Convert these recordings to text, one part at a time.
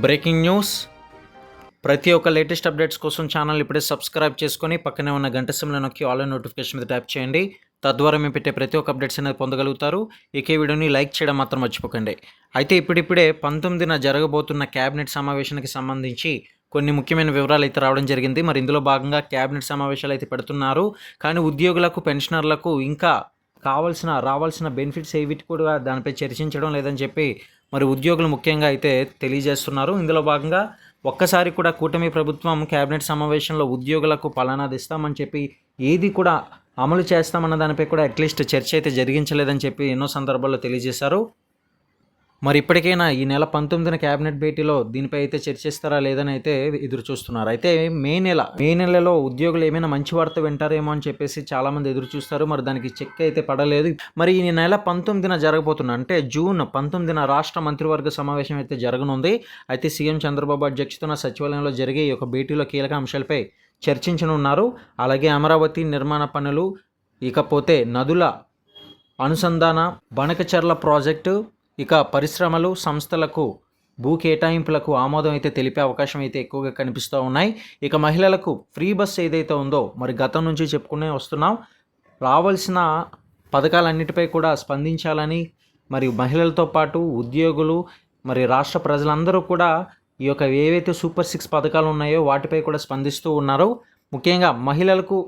Breaking news. ప్రతి ఒక్క latest updates కోసం ఛానల్ ఇప్పుడే సబ్స్క్రైబ్ చేసుకొని పక్కనే ఉన్న గంట సిమ్లో నొక్కి ఆల్ నోటిఫికేషన్ మీద ట్యాప్ చేయండి. తద్వారా మేము పెట్టే ప్రతి ఒక్క అప్డేట్స్ అనేది పొందగలుగుతారు. ఇక వీడియోని లైక్ చేయడం మాత్రం మర్చిపోకండి. అయితే ఇప్పుడిప్పుడే పంతొమ్మిదిన జరగబోతున్న క్యాబినెట్ సమావేశానికి సంబంధించి కొన్ని ముఖ్యమైన వివరాలు అయితే రావడం జరిగింది. మరి ఇందులో భాగంగా క్యాబినెట్ సమావేశాలు అయితే పెడుతున్నారు. కానీ ఉద్యోగులకు పెన్షనర్లకు ఇంకా కావాల్సిన రావాల్సిన బెనిఫిట్స్ ఏవిటి కూడా దానిపై చర్చించడం లేదని చెప్పి మరి ఉద్యోగులు ముఖ్యంగా అయితే తెలియజేస్తున్నారు. ఇందులో భాగంగా ఒక్కసారి కూడా కూటమి ప్రభుత్వం కేబినెట్ సమావేశంలో ఉద్యోగులకు పలానాది ఇస్తామని చెప్పి ఏది కూడా అమలు చేస్తామన్న దానిపై కూడా అట్లీస్ట్ చర్చ అయితే జరిగించలేదని చెప్పి ఎన్నో సందర్భాల్లో తెలియజేశారు. మరి ఇప్పటికైనా ఈ నెల పంతొమ్మిదిన కేబినెట్ భేటీలో దీనిపై అయితే చర్చిస్తారా లేదని అయితే ఎదురు చూస్తున్నారు. అయితే మే నెల మే నెలలో ఉద్యోగులు ఏమైనా మంచి వార్త వింటారేమో అని చెప్పేసి చాలామంది ఎదురు చూస్తారు. మరి దానికి చెక్ అయితే పడలేదు. మరి ఈ నెల పంతొమ్మిదిన జరగబోతున్న అంటే జూన్ పంతొమ్మిదిన రాష్ట్ర మంత్రివర్గ సమావేశం అయితే జరగనుంది. అయితే సీఎం చంద్రబాబు అధ్యక్షతన సచివాలయంలో జరిగే ఈ యొక్క భేటీలో కీలక అంశాలపై చర్చించనున్నారు. అలాగే అమరావతి నిర్మాణ పనులు ఇకపోతే నదుల అనుసంధాన బనకచర్ల ప్రాజెక్టు ఇక పరిశ్రమలు సంస్థలకు భూ కేటాయింపులకు ఆమోదం అయితే తెలిపే అవకాశం అయితే ఎక్కువగా కనిపిస్తూ ఉన్నాయి. ఇక మహిళలకు ఫ్రీ బస్ ఏదైతే ఉందో మరి గతం నుంచి చెప్పుకునే వస్తున్నాం. రావాల్సిన పథకాలన్నిటిపై కూడా స్పందించాలని మరి మహిళలతో పాటు ఉద్యోగులు మరి రాష్ట్ర ప్రజలందరూ కూడా ఈ యొక్క ఏవైతే సూపర్ సిక్స్ పథకాలు ఉన్నాయో వాటిపై కూడా స్పందిస్తూ ఉన్నారు. ముఖ్యంగా మహిళలకు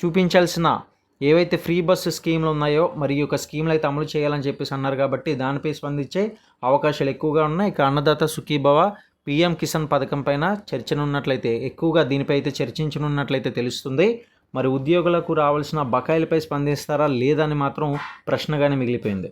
చూపించాల్సిన ఏవైతే ఫ్రీ బస్సు స్కీమ్లు ఉన్నాయో మరి ఈ యొక్క స్కీమ్లు అయితే అమలు చేయాలని చెప్పేసి అన్నారు కాబట్టి దానిపై స్పందించే అవకాశాలు ఎక్కువగా ఉన్నాయి. ఇక అన్నదాత సుఖీభవ పీఎం కిసాన్ పథకం పైన చర్చనున్నట్లయితే ఎక్కువగా దీనిపై అయితే చర్చించనున్నట్లయితే తెలుస్తుంది. మరి ఉద్యోగులకు రావాల్సిన బకాయిలపై స్పందిస్తారా లేదని మాత్రం ప్రశ్నగానే మిగిలిపోయింది.